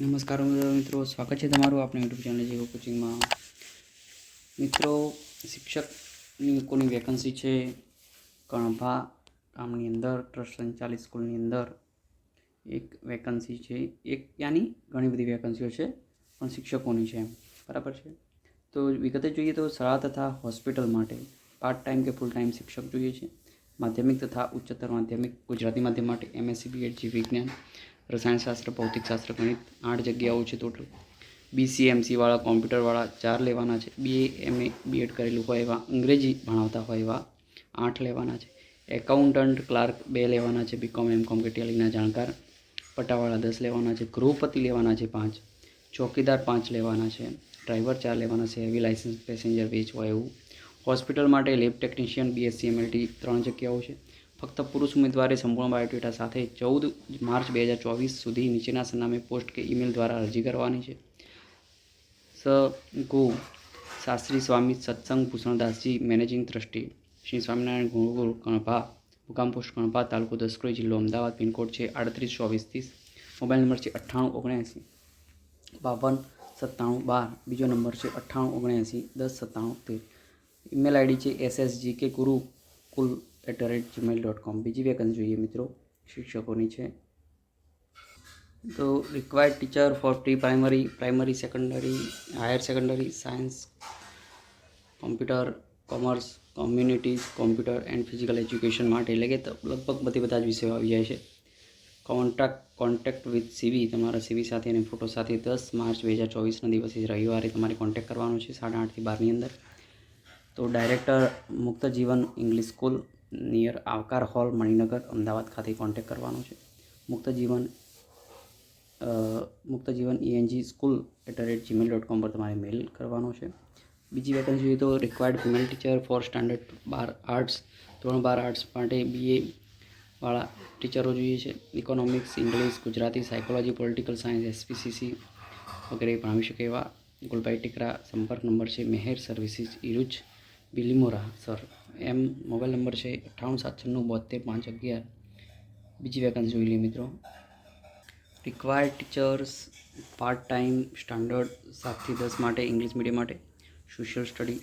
નમસ્કાર મિત્રો, સ્વાગત છે તમારું આપણી યુટ્યુબ ચેનલ જીવો કોચિંગમાં મિત્રો, શિક્ષકની કોની વેકન્સી છે? કણભા ગામની અંદર ટ્રસ્ટ સંચાલિત સ્કૂલની અંદર એક વેકન્સી છે. એક ત્યાંની ઘણી બધી વેકન્સીઓ છે, પણ શિક્ષકોની છે બરાબર છે? તો વિગતે જોઈએ તો શાળા તથા હોસ્પિટલ માટે પાર્ટ ટાઈમ કે ફૂલ ટાઈમ શિક્ષક જોઈએ છે. માધ્યમિક તથા ઉચ્ચતર માધ્યમિક ગુજરાતી માધ્યમ માટે એમએસસી બીએડ જીવ વિજ્ઞાન રસાયણશાસ્ત્ર ભૌતિકશાસ્ત્ર ગણિત આઠ જગ્યાઓ છે ટોટલ બીસીએમસીવાળા કોમ્પ્યુટરવાળા ચાર લેવાના છે. બીએ એમએ બીએડ કરેલું હોય એવા, અંગ્રેજી ભણાવતા હોય એવા આઠ લેવાના છે. એકાઉન્ટન્ટ ક્લાર્ક બે લેવાના છે બીકોમ એમકોમ કે ટેલિંગના જાણકાર. પટાવાળા દસ લેવાના છે, ગૃહપતિ લેવાના છે પાંચ. ચોકીદાર પાંચ લેવાના છે, ડ્રાઈવર ચાર લેવાના છે હેવી લાઇસન્સ પેસેન્જર વેચ હોય એવું. હોસ્પિટલ માટે લેબ ટેકનિશિયન બીએસસી એમએલટી ત્રણ જગ્યાઓ છે. ફક્ત પુરુષ ઉમેદવારે સંપૂર્ણ બાયોડેટા સાથે ચૌદ માર્ચ બે હજાર ચોવીસ સુધી નીચેના સરનામે પોસ્ટ કે ઈમેલ દ્વારા અરજી કરવાની છે. સ. ગુ. શાસ્ત્રી સ્વામી સત્સંગ ભૂષણદાસજી મેનેજિંગ ટ્રસ્ટી, શ્રી સ્વામિનારાયણ ગુરુકુળ કણભા, મુકામ પોસ્ટ કણભા, તાલુકો દસક્રોઈ જિલ્લો અમદાવાદ, પિનકોડ છે આડત્રીસ ચોવીસ ત્રીસ. મોબાઈલ નંબર છે અઠ્ઠાણું ઓગણએંસી. બાવન, સત્તાણું, બાર. બીજો નંબર છે અઠ્ઠાણું ઓગણએંસી, દસ, સત્તાણું, તેર. ઈમેલ આઈડી છે SSG K Gurukul at the rate Gmail dot com બીજી વેકન્સી જોઈએ મિત્રો, શિક્ષકોની છે. તો required teacher for pre primary primary secondary higher secondary science computer commerce communities computer and physical education માટે. એટલે કે લગભગ બધી બધા જ વિષયો આવી જાય છે. કોન્ટ્રાક્ટ કોન્ટેક્ટ વિથ સીવી તમારા સીવી સાથે અને ફોટો સાથે દસ માર્ચ બે હજાર ચોવીસના દિવસે રવિવારે તમારે કોન્ટેક્ટ કરવાનો છે સાડા આઠથી બારની અંદર. તો director Mukta Jivan English school near Aavkar hall Maninagar Ahmedabad ખાતે કોન્ટેક કરવાનો છે. Mukta Jivan Mukta Jivan ENG school at the rate Gmail dot com પર તમારે મેલ કરવાનો છે. બીજી વેકન્સી જોઈએ તો required female teacher for standard bar arts ધોરણ બાર આર્ટ્સ માટે બીએ વાળા ટીચરો જોઈએ છે. Economics English Gujarati psychology political science SPCC વગેરે ભણાવી શકે એવા. ગુલભાઈ ટીકરા, સંપર્ક નંબર છે. મેહેર સર્વિસીસ ઇરુજ બિલીમોરા સર એમ મોબાઈલ નંબર છે અઠ્ઠાણું સાત છન્નું બોતેર પાંચ અગિયાર. બીજી વેકન્સી જોઈ લઈએ મિત્રો. Required teachers part time standard સાતથી દસ માટે ઇંગ્લિશ મીડિયમ માટે સોશિયલ સ્ટડી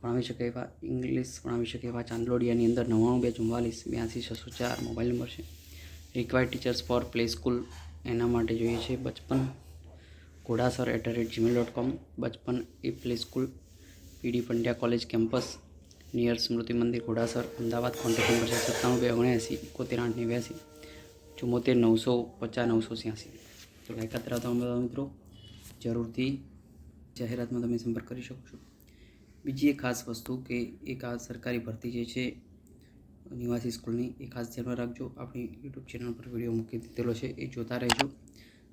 ભણાવી શકે એવા ઇંગ્લિશ ભણાવી શકે એવા ચાંદલોડિયાની અંદર નવ્વાણું બે ચુમ્માલીસ બ્યાસી છસો ચાર મોબાઈલ નંબર છે. Required teachers for play school એના માટે જોઈએ છે Bachpan. Ghodasar at the rate Gmail dot com Bachpan a play school PD Pandya college campus near Smriti Mandir Ghodasar Ahmedabad contact number છે સત્તાણું બે ઓગણએંસી એકોતેર આઠ નેવ્યાસી ચુમ્મોતેર નવસો પચાસ નવસો છ્યાસી તો લાયકાત ધરાવતા મિત્રો જરૂરથી જાહેરાતમાં તમે સંપર્ક કરી શકો છો બીજી એક ખાસ વસ્તુ કે એક આ સરકારી ભરતી જે છે નિવાસી સ્કૂલની એ ખાસ ધ્યાનમાં રાખજો આપણી યુટ્યુબ ચેનલ પર વીડિયો મૂકી દીધેલો છે એ જોતા રહેજો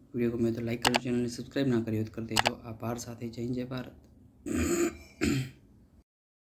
વીડિયો ગમે તો લાઈક કરજો ચેનલને સબસ્ક્રાઈબ ના કરી હોય તો કરી દેજો આભાર સાથે જય જય ભારત